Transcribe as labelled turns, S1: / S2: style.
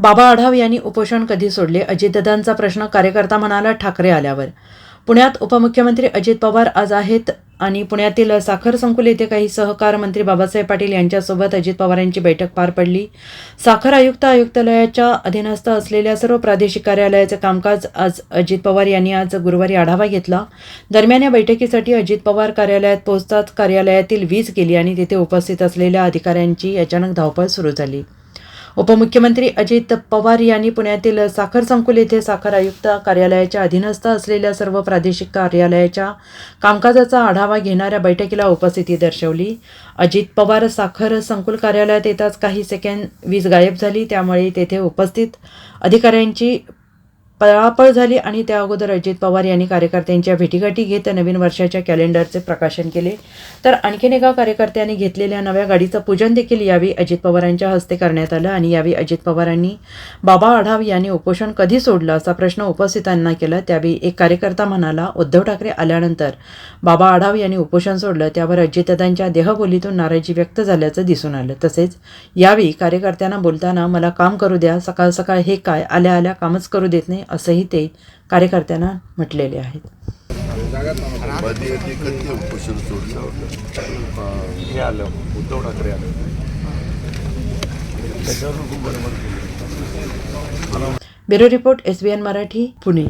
S1: बाबा आढाव यांनी उपोषण कधी सोडले? अजितदादांचा प्रश्न कार्यकर्ता म्हणाला ठाकरे आल्यावर. पुण्यात उपमुख्यमंत्री अजित पवार आज आहेत आणि पुण्यातील साखर संकुल येथे काही सहकार मंत्री बाबासाहेब पाटील यांच्यासोबत अजित पवार यांची बैठक पार पडली. साखर आयुक्त आयुक्तालयाच्या अधीनस्थ असलेल्या सर्व प्रादेशिक कार्यालयाचे कामकाज आज अजित पवार यांनी आज गुरुवारी आढावा घेतला. दरम्यान या बैठकीसाठी अजित पवार कार्यालयात पोहोचताच कार्यालयातील वीज गेली आणि तिथे उपस्थित असलेल्या अधिकाऱ्यांची अचानक धावपळ सुरू झाली. उपमुख्यमंत्री अजित पवार यांनी पुण्यातील साखर संकुल येथे साखर आयुक्त कार्यालयाच्या अधीनस्थ असलेल्या सर्व प्रादेशिक कार्यालयाच्या कामकाजाचा आढावा घेणाऱ्या बैठकीला उपस्थिती दर्शवली. अजित पवार साखर संकुल कार्यालयात येताच काही सेकंद वीज गायब झाली त्यामुळे तेथे उपस्थित अधिकाऱ्यांची पळापळ झाली आणि त्या अगोदर अजित पवार यांनी कार्यकर्त्यांच्या भेटीगाठी घेत नवीन वर्षाच्या कॅलेंडरचे प्रकाशन केले. तर आणखीन एका कार्यकर्त्यांनी घेतलेल्या नव्या गाडीचं पूजन देखील यावेळी अजित पवारांच्या हस्ते करण्यात आलं आणि यावेळी अजित पवारांनी बाबा आढाव यांनी उपोषण कधी सोडलं असा प्रश्न उपस्थितांना केला. त्यावेळी एक कार्यकर्ता म्हणाला उद्धव ठाकरे आल्यानंतर बाबा आढाव यांनी उपोषण सोडलं त्यावर अजितदादांच्या देहबोलीतून नाराजी व्यक्त झाल्याचं दिसून आलं. तसेच यावेळी कार्यकर्त्यांना बोलताना मला काम करू द्या सकाळ सकाळ हे काय आल्या आल्या कामच करू देत नाही असंही ते कार्यकर्त्यांना म्हटलेले आहेत.
S2: Uddhav Thackeray
S1: bureau report S B N Marathi Pune.